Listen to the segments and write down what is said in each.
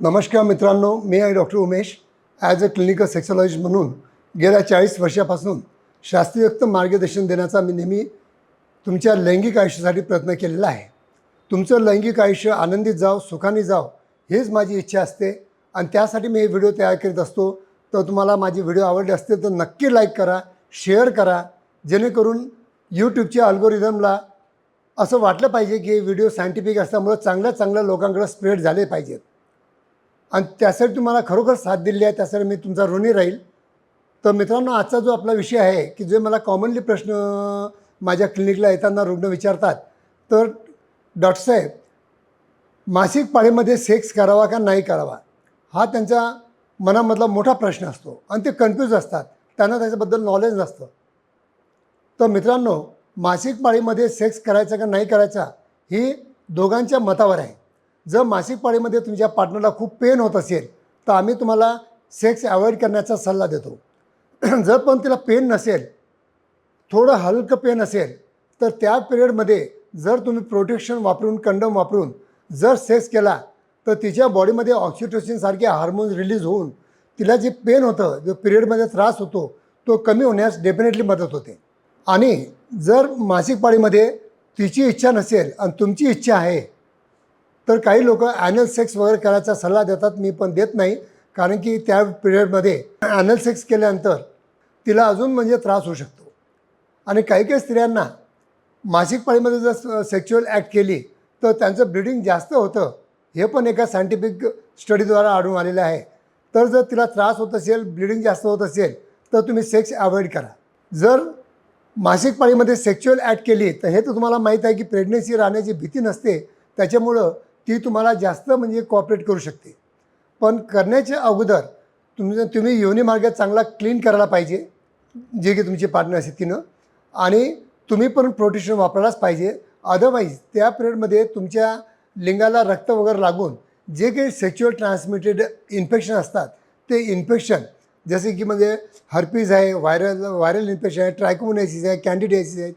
नमस्कार मित्रांनो मी आहे doctor Umesh. As a clinical sexologist म्हणून गेल्या चाळीस वर्षापासून शास्त्रीयुक्त मार्गदर्शन देण्याचा मी नेहमी तुमच्या लैंगिक आयुष्यासाठी प्रयत्न केलेला आहे. तुमचं लैंगिक आयुष्य आनंदित जाव सुखाने जाव हीच माझी इच्छा असते. आणि त्यासाठी मी हे व्हिडिओ तयार करीत असतो. तर तुम्हाला माझे व्हिडिओ आवडले असतील तर नक्की लाईक करा शेअर करा. जेणेकरून यूट्यूबच्या अल्गोरिदमला असं वाटलं पाहिजे की हे व्हिडिओ सायंटिफिक असल्यामुळं चांगल्या चांगल्या लोकांकडे स्प्रेड झाले पाहिजेत. आणि त्यासाठी तुम्हाला खरोखर साथ दिली आहे त्यासाठी मी तुमचा ऋणी राहील. तर मित्रांनो आजचा जो आपला विषय आहे की जे मला कॉमनली प्रश्न माझ्या क्लिनिकला येताना रुग्ण विचारतात तर डॉक्टर साहेब मासिक पाळीमध्ये सेक्स करावा का नाही करावा? हा त्यांच्या मनामधला मोठा प्रश्न असतो. आणि ते कन्फ्यूज असतात. त्यांना त्याच्याबद्दल नॉलेज नसतं. तर मित्रांनो मासिक पाळीमध्ये सेक्स करायचा का नाही करायचा ही दोघांच्या मतावर आहे. जर मासिक पाळीमध्ये तुमच्या पार्टनरला खूप पेन होत असेल तर आम्ही तुम्हाला सेक्स अवॉइड करण्याचा सल्ला देतो. जर पण तिला पेन नसेल थोडं हलकं पेन असेल तर त्या पिरियडमध्ये जर तुम्ही प्रोटेक्शन वापरून कंडम वापरून जर सेक्स केला तर तिच्या बॉडीमध्ये ऑक्सिटोसिनसारखे हार्मोन्स रिलीज होऊन तिला जे पेन होतं जो पिरियडमध्ये त्रास होतो तो कमी होण्यास डेफिनेटली मदत होते. आणि जर मासिक पाळीमध्ये तिची इच्छा नसेल आणि तुमची इच्छा आहे तर काही लोक ॲनल सेक्स वगैरे करायचा सल्ला देतात मी पण देत नाही. कारण की त्या पिरियडमध्ये ॲनल सेक्स केल्यानंतर तिला अजून म्हणजे त्रास होऊ शकतो. आणि काही काही स्त्रियांना मासिक पाळीमध्ये जर सेक्च्युअल ॲक्ट केली तर त्यांचं ब्लिडिंग जास्त होतं. हे पण एका सायंटिफिक स्टडीद्वारा आढळून आलेलं आहे. तर जर तिला त्रास होत असेल ब्लिडिंग जास्त होत असेल तर तुम्ही सेक्स अवॉइड करा. जर मासिक पाळीमध्ये सेक्च्युअल ॲड केली तर हे तर तुम्हाला माहीत आहे की प्रेग्नन्सी राहण्याची भीती नसते त्याच्यामुळं ती तुम्हाला जास्त म्हणजे कॉपरेट करू शकते. पण करण्याच्या अगोदर तुमचं तुम्ही योनी मार्ग चांगला क्लीन करायला पाहिजे जे की तुमची पार्टनर असते तिनं. आणि तुम्ही पण प्रोटेक्शन वापरायलाच पाहिजे. अदरवाईज त्या पिरियडमध्ये तुमच्या लिंगाला रक्त वगैरे लागून जे काही सेक्च्युअल ट्रान्समिटेड इन्फेक्शन असतात ते इन्फेक्शन जसे की म्हणजे हर्पीज आहे व्हायरल व्हायरल इन्फेक्शन आहे ट्रायकोमोनायसिस आहे कॅन्डिडायसिस आहे.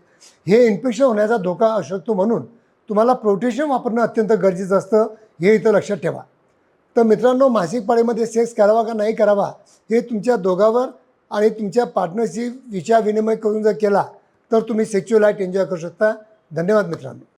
हे इन्फेक्शन होण्याचा धोका असू शकतो म्हणून तुम्हाला प्रोटेशन वापरणं अत्यंत गरजेचं असतं हे इथं लक्षात ठेवा. तर मित्रांनो मासिक पाळीमध्ये सेक्स करावा का नाही करावा हे तुमच्या दोघावर आणि तुमच्या पार्टनरशी विचार विनिमय करून जर केला तर तुम्ही सेक्च्युअल लाइट एन्जॉय करू शकता. धन्यवाद मित्रांनो.